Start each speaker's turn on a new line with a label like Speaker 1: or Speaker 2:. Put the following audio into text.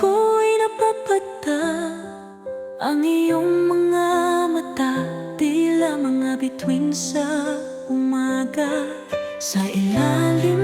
Speaker 1: ako'y napapata Ang iyong mga mata Tila mga bituin sa umaga. Sa ilalim